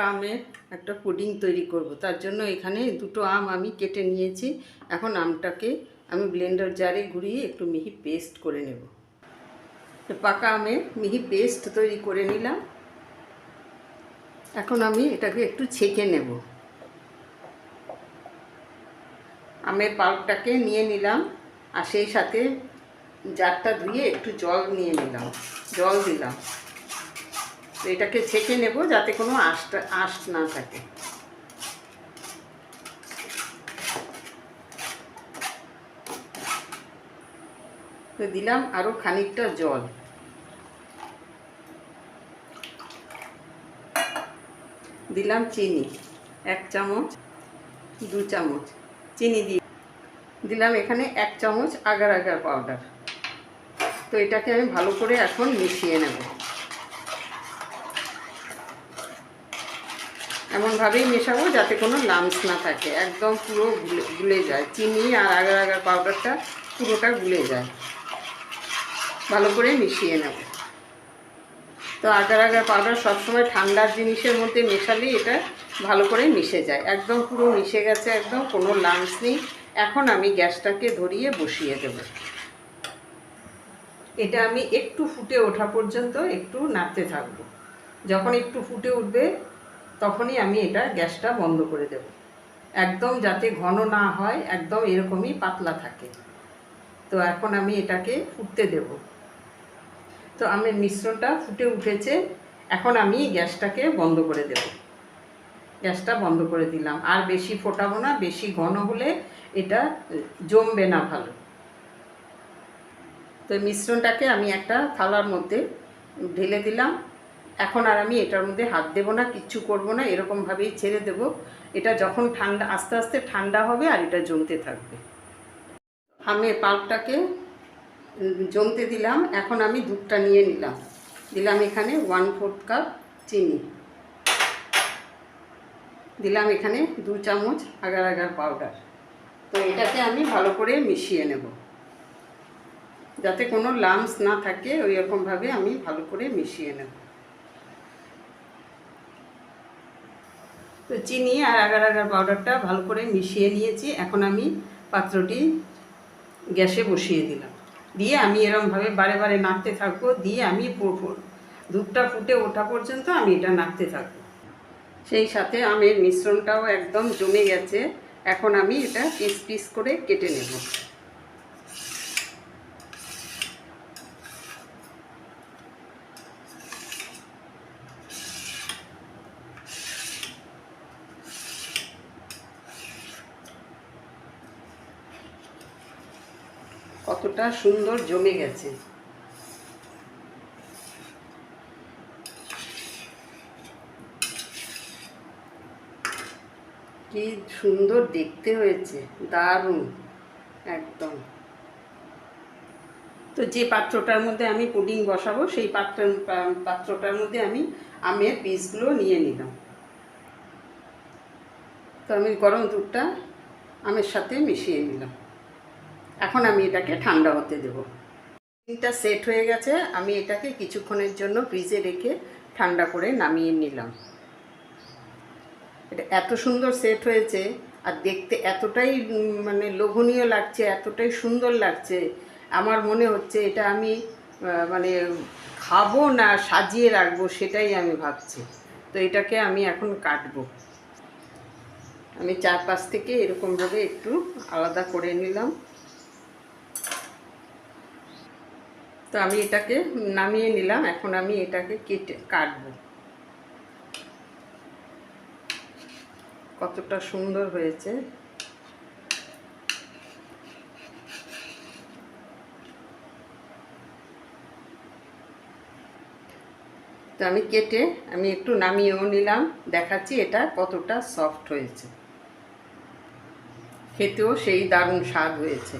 আমের একটা পুডিং তৈরি করব। তার জন্য এখানে দুটো আম আমি কেটে নিয়েছি। এখন আমটাকে আমি ব্লেন্ডার জারে ঘুরিয়ে একটু মিহি পেস্ট করে নেব। পাকা আমের মিহি পেস্ট তৈরি করে নিলাম। এখন আমি এটাকে একটু ছেঁকে নেব। আমের পাল্পটাকে নিয়ে নিলাম আর সেই সাথে জারটা ধুয়ে একটু জল নিয়ে নিলাম। জল দিলাম। তো এটাকে ছেঁকে নেব যাতে কোনো আঁশটা আঁশ না থাকে। তো দিলাম আরও খানিকটা জল। দিলাম চিনি, এক চামচ, দু চামচ চিনি দিয়ে। দিলাম এখানে এক চামচ আগার আগার পাউডার। তো এটাকে আমি ভালো করে এখন মিশিয়ে নেব। এমনভাবেই মেশাবো যাতে কোনো লামস না থাকে। একদম পুরো গুলে যায়। চিনি আর আগার আগার পাউডারটা পুরোটা গুলে যায়। ভালো করে মিশিয়ে নেব। তো আগার আগার পাউডার সবসময় ঠান্ডার জিনিসের মধ্যে মেশালে এটা ভালো করে মিশে যায়। একদম পুরো মিশে গেছে, একদম কোনো লামস নেই। এখন আমি গ্যাসটাকে ধরিয়ে বসিয়ে দেব। এটা আমি একটু ফুটে ওঠা পর্যন্ত একটু নাড়তে থাকব। যখন একটু ফুটে উঠবে তখনই আমি এটা গ্যাসটা বন্ধ করে দেব। একদম যাতে ঘন না হয়, একদম এরকমই পাতলা থাকে। তো এখন আমি এটাকে ফুটতে দেব। তো আমার মিশ্রণটা ফুটে উঠেছে। এখন আমি গ্যাসটাকে বন্ধ করে দেব। গ্যাসটা বন্ধ করে দিলাম। আর বেশি ফোটাবো না, বেশি ঘন হলে এটা জমবে না ভালো। তো মিশ্রণটাকে আমি একটা থালার মধ্যে ঢেলে দিলাম। এখন আর আমি এটার মধ্যে হাত দেবো না, কিচ্ছু করব না এরকমভাবেই ছেড়ে দেব। এটা যখন ঠান্ডা, আস্তে আস্তে ঠান্ডা হবে আর এটা জমতে থাকবে। আমি পাল্পটাকে জমতে দিলাম, এখন আমি দুধটা নিয়ে নিলাম। দিলাম এখানে ওয়ান ফোর্থ কাপ চিনি। দিলাম এখানে দু চামচ আগার আগার পাউডার তো এটাকে আমি ভালো করে মিশিয়ে নেব। যাতে কোনো লামস না থাকে ওই রকমভাবে আমি ভালো করে মিশিয়ে নেব। তো চিনি আর আগার আগার পাউডারটা ভালো করে মিশিয়ে নিয়েছি। এখন আমি পাত্রটি গ্যাসে বসিয়ে দিলাম। দিয়ে আমি এরমভাবে বারে বারে নাড়তে থাকব। দিয়ে আমি দুধটা ফুটে ওঠা পর্যন্ত আমি এটা নাড়তে থাকব। সেই সাথে আমের মিশ্রণটাও একদম জমে গেছে। এখন আমি এটা পিস পিস করে কেটে নেব। কতটা সুন্দর জমে গেছে। কি সুন্দর দেখতে হয়েছে, দারুণ, একদম। তো যে পাত্রটার মধ্যে আমি পুডিং বসাবো, সেই পাত্র পাত্রটার মধ্যে আমি আমের পিসগুলো নিয়ে নিলাম। তো আমি গরম দুধটা আমের সাথে মিশিয়ে নিলাম। এখন আমি এটাকে ঠান্ডা হতে দেব। পুডিংটা সেট হয়ে গেছে, আমি এটাকে কিছুক্ষণের জন্য ফ্রিজে রেখে ঠান্ডা করে নামিয়ে নিলাম। এটা এত সুন্দর সেট হয়েছে, আর দেখতে এতটাই মানে লোভনীয় লাগছে, এতটাই সুন্দর লাগছে। আমার মনে হচ্ছে এটা আমি মানে খাব না সাজিয়ে রাখব সেটাই আমি ভাবছি। তো এটাকে আমি এখন কাটবো। আমি চারপাশ থেকে এরকমভাবে একটু আলাদা করে নিলাম। তো আমি এটাকে নামিয়ে নিলাম, এখন আমি এটাকে কেটে কাটবো। কতটা সুন্দর হয়েছে। তো আমি কেটে আমি একটু নামিয়েও নিলাম, দেখাচ্ছি এটা কতটা সফট হয়েছে। খেতেও সেই দারুণ স্বাদ হয়েছে।